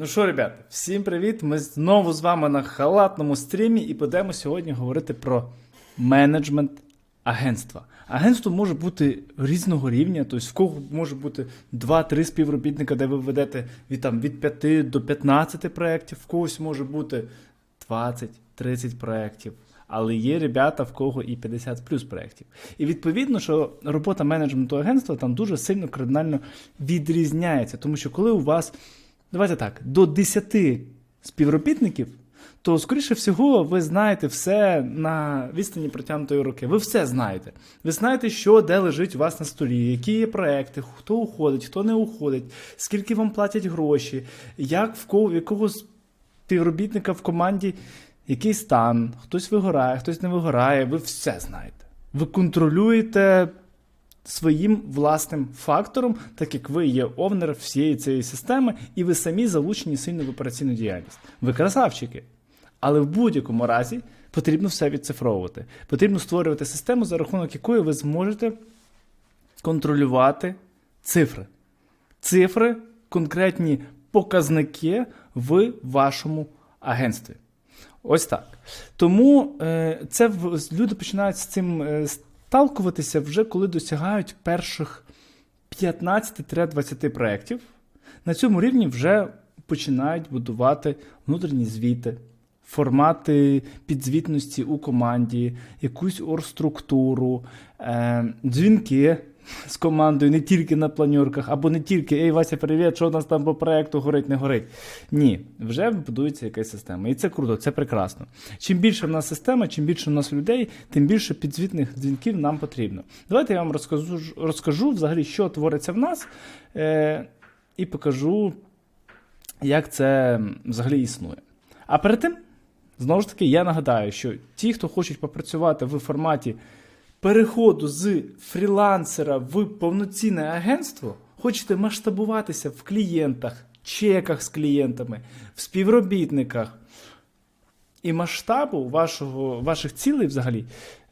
Ну що, ребят, всім привіт! Ми знову з вами на халатному стрімі і будемо сьогодні говорити про менеджмент агентства. Агентство може бути різного рівня, тобто в кого може бути 2-3 співробітника, де ви ведете від, там, від 5 до 15 проєктів, в когось може бути 20-30 проєктів. Але є ребята, в кого і 50 плюс проєктів. І відповідно, що робота менеджменту агентства там дуже сильно кардинально відрізняється. Тому що коли у вас, давайте так, до 10 співробітників, то, скоріше всього, ви знаєте все на відстані протягнутої руки. Ви все знаєте. Ви знаєте, що де лежить у вас на столі, які є проекти, хто уходить, хто не уходить, скільки вам платять гроші, як в кого, якого співробітника в команді який стан, хтось вигорає, хтось не вигорає, ви все знаєте. Ви контролюєте своїм власним фактором, так як ви є овнер всієї цієї системи, і ви самі залучені сильно в операційну діяльність. Ви красавчики. Але в будь-якому разі потрібно все відцифровувати. Потрібно створювати систему, за рахунок якої ви зможете контролювати цифри. Цифри, конкретні показники в вашому агентстві. Ось так. Тому е, це люди починають з цим е, сталкуватися вже коли досягають перших 15-20 проєктів. На цьому рівні вже починають будувати внутрішні звіти, формати підзвітності у команді, якусь оргструктуру, е, дзвінки з командою не тільки на планерках, або не тільки Ей, Вася, привіт, що у нас там по проекту горить, не горить. Ні, вже будується якась система. І це круто, це прекрасно. Чим більше в нас система, чим більше в нас людей, тим більше підзвітних дзвінків нам потрібно. Давайте я вам розкажу, розкажу взагалі, що твориться в нас, е, і покажу, як це взагалі існує. А перед тим, знову ж таки, я нагадаю, що ті, хто хочуть попрацювати в форматі переходу з фрілансера в повноцінне агентство, хочете масштабуватися в клієнтах, чеках з клієнтами, в співробітниках. І масштабу вашого, ваших цілей взагалі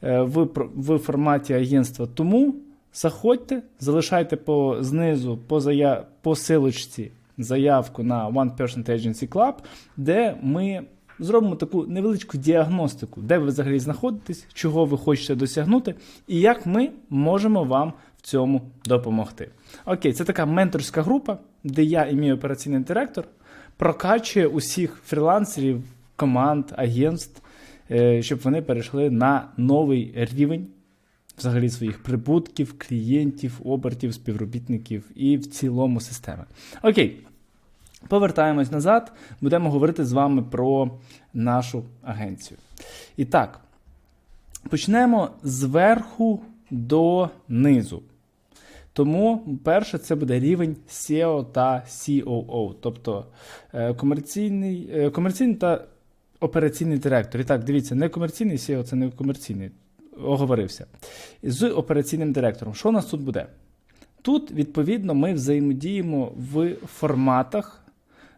е, в, в форматі агентства. Тому заходьте, залишайте по, знизу по, зая, по силочці заявку на One Person Agency Club, де ми зробимо таку невеличку діагностику, де ви взагалі знаходитесь, чого ви хочете досягнути, і як ми можемо вам в цьому допомогти. Окей, це така менторська група, де я і мій операційний директор прокачує усіх фрілансерів, команд, агентств, е, щоб вони перейшли на новий рівень взагалі своїх прибутків, клієнтів, обертів, співробітників і в цілому системи. Окей. Повертаємось назад, будемо говорити з вами про нашу агенцію. І так, почнемо зверху до низу. Тому перше це буде рівень SEO та COO, тобто е, комерційний, е, комерційний та операційний директор. І так, дивіться, не комерційний SEO, це не комерційний, оговорився. З операційним директором. Що у нас тут буде? Тут, відповідно, ми взаємодіємо в форматах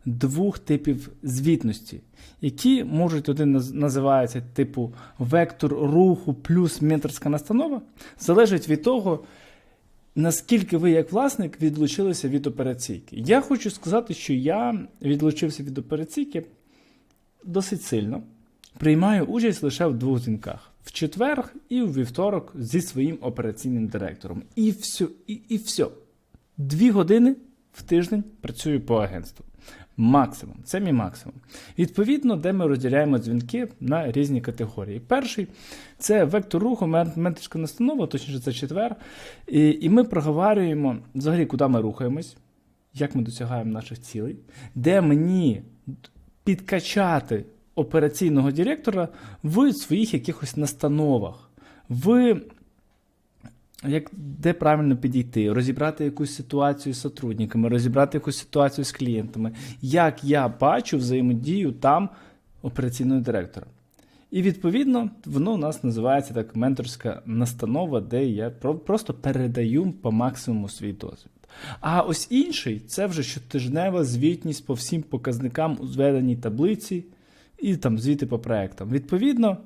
двох типів звітності, які можуть один наз- називається типу вектор руху плюс менторська настанова, залежить від того, наскільки ви, як власник, відлучилися від операційки. Я хочу сказати, що я відлучився від операційки досить сильно. Приймаю участь лише в двох дзвінках: в четвер і в вівторок зі своїм операційним директором. І все, і, і все. Дві години в тиждень працюю по агентству. Максимум, це мій максимум. Відповідно, де ми розділяємо дзвінки на різні категорії. Перший це вектор руху, мен- менторська настанова, точніше, це четвер. І, і ми проговорюємо взагалі, куди ми рухаємось, як ми досягаємо наших цілей, де мені підкачати операційного директора в своїх якихось настановах, в як, де правильно підійти, розібрати якусь ситуацію з сотрудниками, розібрати якусь ситуацію з клієнтами, як я бачу взаємодію там операційного директора. І відповідно воно у нас називається так менторська настанова, де я про- просто передаю по максимуму свій досвід. А ось інший це вже щотижнева звітність по всім показникам у зведеній таблиці і там звіти по проектам. Відповідно,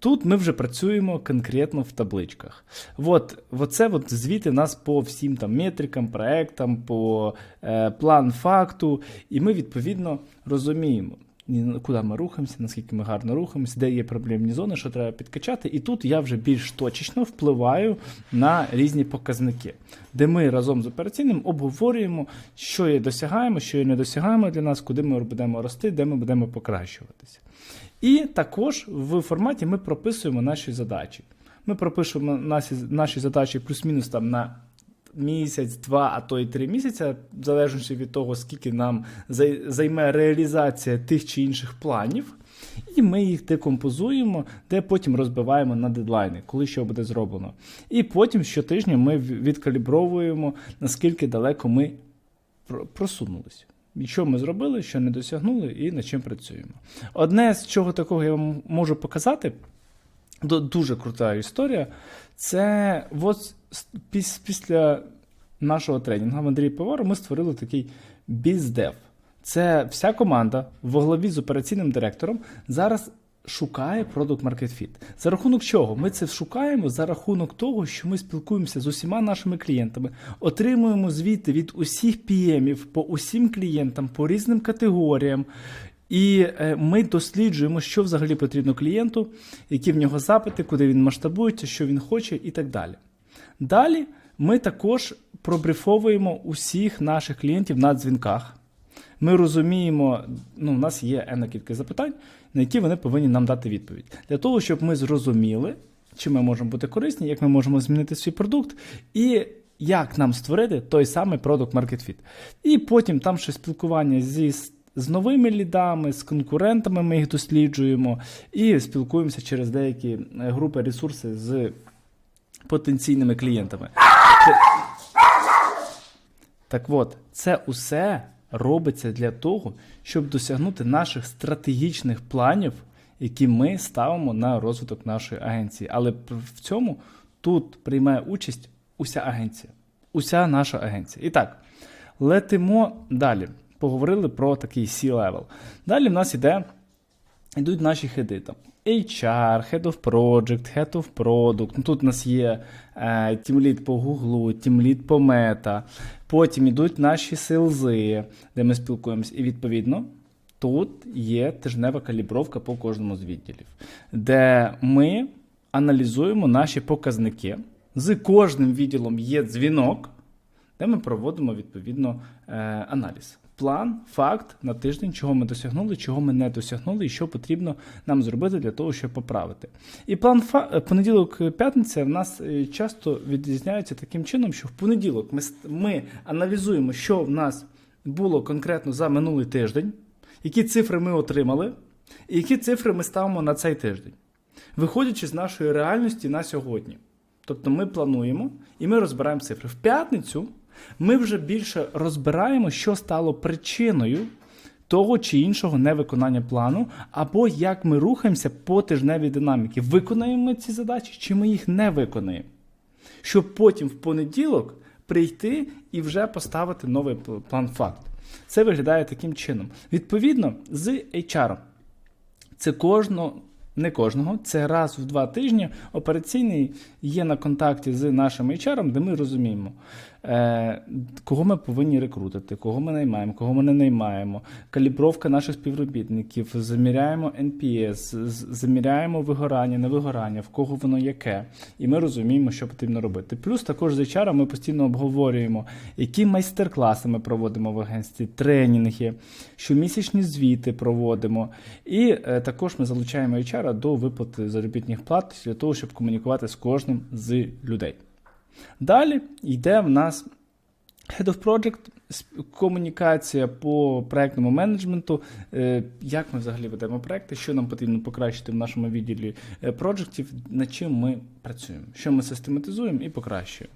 Тут ми вже працюємо конкретно в табличках. От, оце от звіти нас по всім там метрикам, проектам, по е, план факту, і ми відповідно розуміємо. Куди ми рухаємося, наскільки ми гарно рухаємося, де є проблемні зони, що треба підкачати. І тут я вже більш точечно впливаю на різні показники, де ми разом з операційним обговорюємо, що є досягаємо, що є не досягаємо для нас, куди ми будемо рости, де ми будемо покращуватися. І також в форматі ми прописуємо наші задачі. Ми пропишемо наші, наші задачі плюс-мінус там на місяць, два, а то й три місяці, в залежності від того, скільки нам займе реалізація тих чи інших планів. І ми їх декомпозуємо, де потім розбиваємо на дедлайни, коли що буде зроблено. І потім щотижня ми відкалібровуємо, наскільки далеко ми про- просунулися. І що ми зробили, що не досягнули, і над чим працюємо. Одне з чого такого я вам можу показати, дуже крута історія. Це піс- після нашого тренінгу в Андрії Пивару ми створили такий біздев. Це вся команда во главі з операційним директором зараз шукає Product Market Fit. За рахунок чого? Ми це шукаємо за рахунок того, що ми спілкуємося з усіма нашими клієнтами, отримуємо звіти від усіх PM-ів по усім клієнтам, по різним категоріям. І е, ми досліджуємо, що взагалі потрібно клієнту, які в нього запити, куди він масштабується, що він хоче, і так далі. Далі ми також пробрифовуємо усіх наших клієнтів на дзвінках. Ми розуміємо, ну, у нас є енна кількість запитань, на які вони повинні нам дати відповідь. Для того, щоб ми зрозуміли, чи ми можемо бути корисні, як ми можемо змінити свій продукт, і як нам створити той самий продукт Market Fit. І потім там ще спілкування зі з новими лідами, з конкурентами ми їх досліджуємо і спілкуємося через деякі е, групи ресурси з потенційними клієнтами. Так от, це усе робиться для того, щоб досягнути наших стратегічних планів, які ми ставимо на розвиток нашої агенції. Але в цьому тут приймає участь уся агенція, уся наша агенція. І так, летимо далі. Поговорили про такий C-level. Далі в нас іде, йдуть наші хеди там. HR, Head of Project, Head of Product. Ну, Тут у нас є е, тімлід по Google, тімлід по Meta. Потім йдуть наші селзи, де ми спілкуємося. І відповідно тут є тижнева калібровка по кожному з відділів, де ми аналізуємо наші показники. З кожним відділом є дзвінок, де ми проводимо відповідно е, аналіз. План, факт на тиждень, чого ми досягнули, чого ми не досягнули, і що потрібно нам зробити для того, щоб поправити. І план фа- е, понеділок, п'ятниця в нас е, часто відрізняється таким чином, що в понеділок ми, ми аналізуємо, що в нас було конкретно за минулий тиждень, які цифри ми отримали, і які цифри ми ставимо на цей тиждень, виходячи з нашої реальності на сьогодні. Тобто ми плануємо і ми розбираємо цифри. В п'ятницю ми вже більше розбираємо, що стало причиною того чи іншого невиконання плану, або як ми рухаємося по тижневій динаміці. Виконаємо ми ці задачі, чи ми їх не виконаємо. Щоб потім в понеділок прийти і вже поставити новий план факт. Це виглядає таким чином. Відповідно, з HR це кожного, не кожного, це раз в два тижні операційний є на контакті з нашим HR, де ми розуміємо, кого ми повинні рекрутити, кого ми наймаємо, кого ми не наймаємо, калібровка наших співробітників, заміряємо NPS, заміряємо вигорання, невигорання, в кого воно яке. І ми розуміємо, що потрібно робити. Плюс також з HR ми постійно обговорюємо, які майстер-класи ми проводимо в агентстві, тренінги, щомісячні звіти проводимо. І е, також ми залучаємо HR до виплати заробітних плат для того, щоб комунікувати з кожним з людей. Далі йде в нас Head of Project, комунікація по проектному менеджменту, е, як ми взагалі ведемо проекти, що нам потрібно покращити в нашому відділі е, проєктів, над чим ми працюємо, що ми систематизуємо і покращуємо.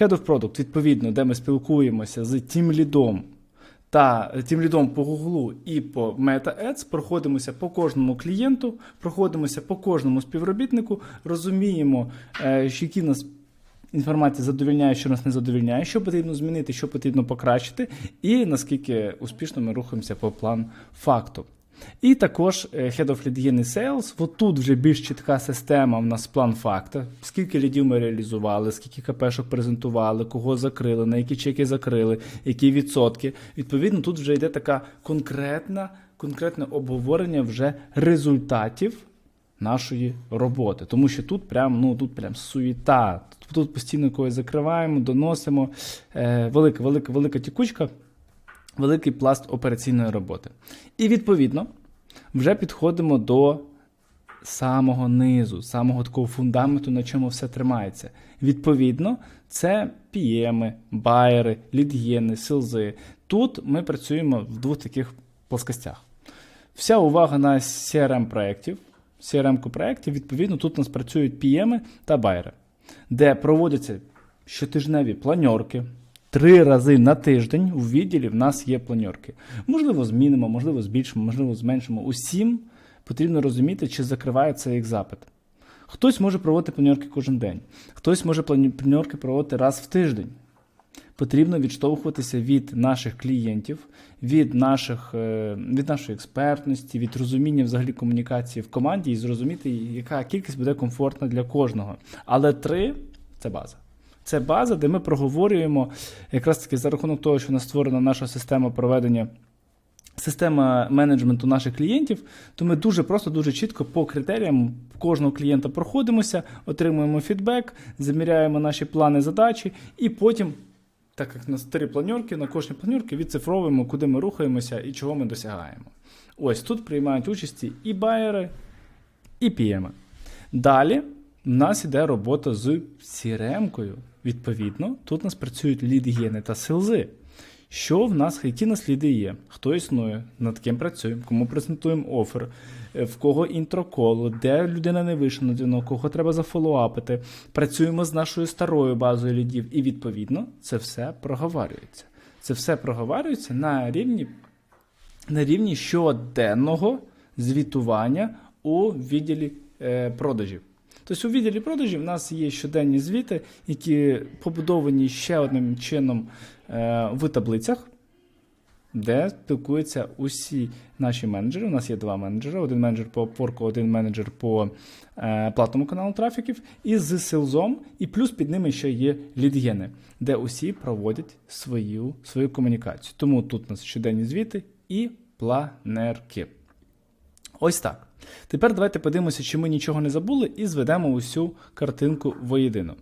Head of Product, відповідно, де ми спілкуємося з тімлідом та тімлідом по Google і по Meta Ads, проходимося по кожному клієнту, проходимося по кожному співробітнику, розуміємо, е, які нас інформація задовільняє, що нас не задовільняє, що потрібно змінити, що потрібно покращити, і наскільки успішно ми рухаємося по план факту. І також е, Head of Lead Gen і Sales. От тут вже більш чітка система в нас план факта. Скільки лідів ми реалізували, скільки КПшок презентували, кого закрили, на які чеки закрили, які відсотки. Відповідно, тут вже йде така конкретна, конкретне обговорення вже результатів нашої роботи. Тому що тут прям, ну, тут прям суєта. Тут, постійно когось закриваємо, доносимо. Е, велика, велика, велика тікучка, великий пласт операційної роботи. І відповідно вже підходимо до самого низу, самого такого фундаменту, на чому все тримається. Відповідно, це PM, байери, лід'єни, силзи. Тут ми працюємо в двох таких плоскостях. Вся увага на crm проєктів, crm проєктів, відповідно, тут у нас працюють PM та байери, де проводяться щотижневі планьорки. Три рази на тиждень у відділі в нас є планьорки. Можливо, змінимо, можливо, збільшимо, можливо, зменшимо. Усім потрібно розуміти, чи закривається їх запит. Хтось може проводити планьорки кожен день, хтось може планьорки проводити раз в тиждень. Потрібно відштовхуватися від наших клієнтів, від, наших, е, від нашої експертності, від розуміння взагалі комунікації в команді і зрозуміти, яка кількість буде комфортна для кожного. Але три це база. Це база, де ми проговорюємо якраз таки за рахунок того, що у нас створена наша система проведення. Система менеджменту наших клієнтів, то ми дуже просто, дуже чітко по критеріям кожного клієнта проходимося, отримуємо фідбек, заміряємо наші плани, задачі, і потім, так як у нас три планьорки, на кожній планерці відцифровуємо, куди ми рухаємося і чого ми досягаємо. Ось тут приймають участі і байери, і пієми. Далі в нас іде робота з CRM-кою. Відповідно, тут у нас працюють лід-гени та силзи. Що в нас, які в нас ліди є? Хто існує, над ким працюємо, кому презентуємо офер, е, в кого інтроколо, де людина не вийшла на дзвінок, кого треба зафолоапити. Працюємо з нашою старою базою лідів, і відповідно це все проговорюється. Це все проговорюється на рівні, на рівні щоденного звітування у відділі е, продажів. Тобто у відділі продажів в нас є щоденні звіти, які побудовані ще одним чином в таблицях, де спілкуються усі наші менеджери. У нас є два менеджери: один менеджер по порку, один менеджер по е, платному каналу трафіків, і з селзом, і плюс під ними ще є лідгени, де усі проводять свою, свою комунікацію. Тому тут у нас щоденні звіти і планерки. Ось так. Тепер давайте подивимося, чи ми нічого не забули, і зведемо усю картинку воєдино.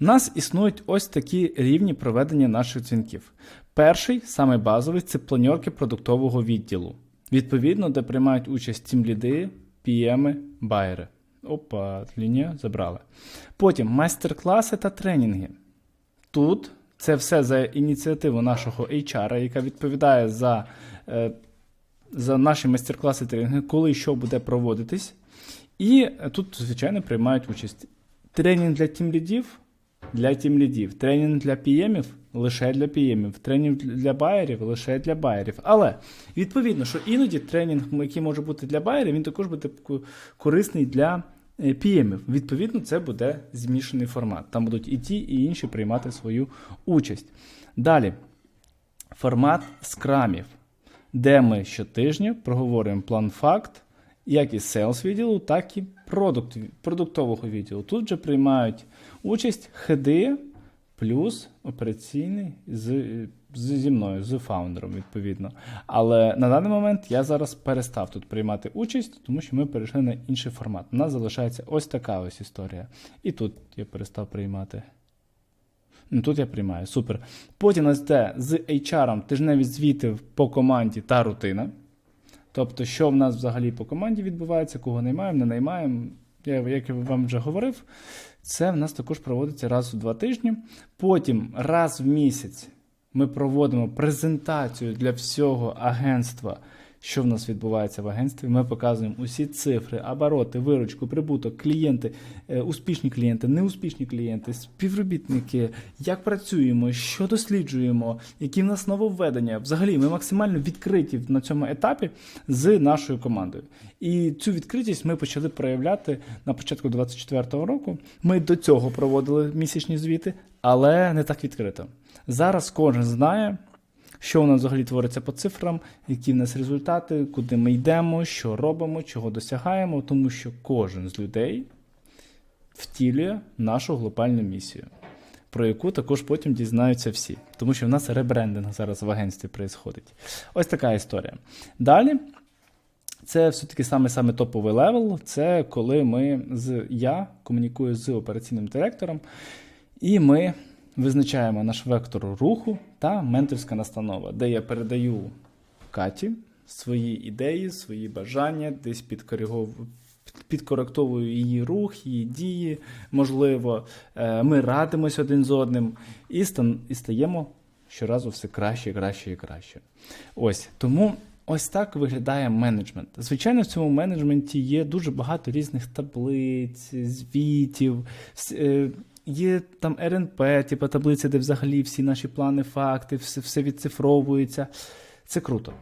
У нас існують ось такі рівні проведення наших дзвінків. Перший, самий базовий, це планьорки продуктового відділу. Відповідно, де приймають участь тімліди, пієми, байери. Опа, лінія забрали. Потім майстер-класи та тренінги. Тут це все за ініціативу нашого HR, яка відповідає за. За наші майстер-класи тренінги, коли що буде проводитись. І тут, звичайно, приймають участь тренінг для тімлідів, для тімлідів, тренінг для піємів лише для піємів, тренінг для байерів лише для байерів. Але відповідно, що іноді тренінг, який може бути для байерів, він також буде корисний для е, піємів. Відповідно, це буде змішаний формат. Там будуть і ті, і інші приймати свою участь. Далі, формат скрамів де ми щотижня проговорюємо план факт, як із sales відділу, так і продукт, продуктового відділу. Тут же приймають участь хеди плюс операційний з, з, зі мною, з фаундером, відповідно. Але на даний момент я зараз перестав тут приймати участь, тому що ми перейшли на інший формат. У нас залишається ось така ось історія. І тут я перестав приймати. Ну, Тут я приймаю, супер. Потім нас йде з HR тижневі звіти по команді та рутина. Тобто, що в нас взагалі по команді відбувається, кого наймаємо, не наймаємо. Я, як я вам вже говорив, це в нас також проводиться раз у два тижні. Потім раз в місяць ми проводимо презентацію для всього агентства, що в нас відбувається в агентстві. Ми показуємо усі цифри, обороти, виручку, прибуток, клієнти, е, успішні клієнти, неуспішні клієнти, співробітники, як працюємо, що досліджуємо, які в нас нововведення. Взагалі, ми максимально відкриті на цьому етапі з нашою командою. І цю відкритість ми почали проявляти на початку 2024 року. Ми до цього проводили місячні звіти, але не так відкрито. Зараз кожен знає, що у нас взагалі твориться по цифрам, які в нас результати, куди ми йдемо, що робимо, чого досягаємо, тому що кожен з людей втілює нашу глобальну місію, про яку також потім дізнаються всі, тому що в нас ребрендинг зараз в агентстві відбувається. Ось така історія. Далі. Це все-таки саме саме топовий левел. Це коли ми з я комунікую з операційним директором, і ми визначаємо наш вектор руху та менторська настанова, де я передаю Каті свої ідеї, свої бажання, десь підкоригов... підкоректовую її рух, її дії, можливо, Е, ми радимось один з одним і, стан... і стаємо щоразу все краще, краще і краще. Ось тому. Ось так виглядає менеджмент. Звичайно, в цьому менеджменті є дуже багато різних таблиць, звітів, е, є там РНП, типу таблиці, де взагалі всі наші плани, факти, все, все відцифровується. Це круто.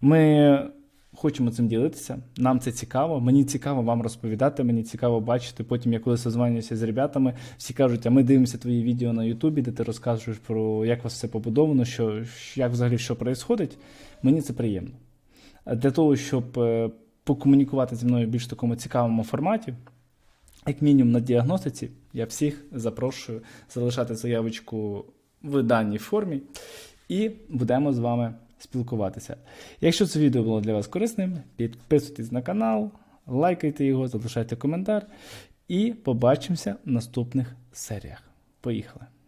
Ми хочемо цим ділитися. Нам це цікаво. Мені цікаво вам розповідати, мені цікаво бачити. Потім я коли созванююся з ребятами, всі кажуть, а ми дивимося твої відео на Ютубі, де ти розказуєш про як у вас все побудовано, що як взагалі що відбувається. Мені це приємно. Для того, щоб е, покомунікувати зі мною в більш такому цікавому форматі, як мінімум на діагностиці, я всіх запрошую залишати заявочку в даній формі, і будемо з вами спілкуватися. Якщо це відео було для вас корисним, підписуйтесь на канал, лайкайте його, залишайте коментар і побачимося в наступних серіях. Поїхали!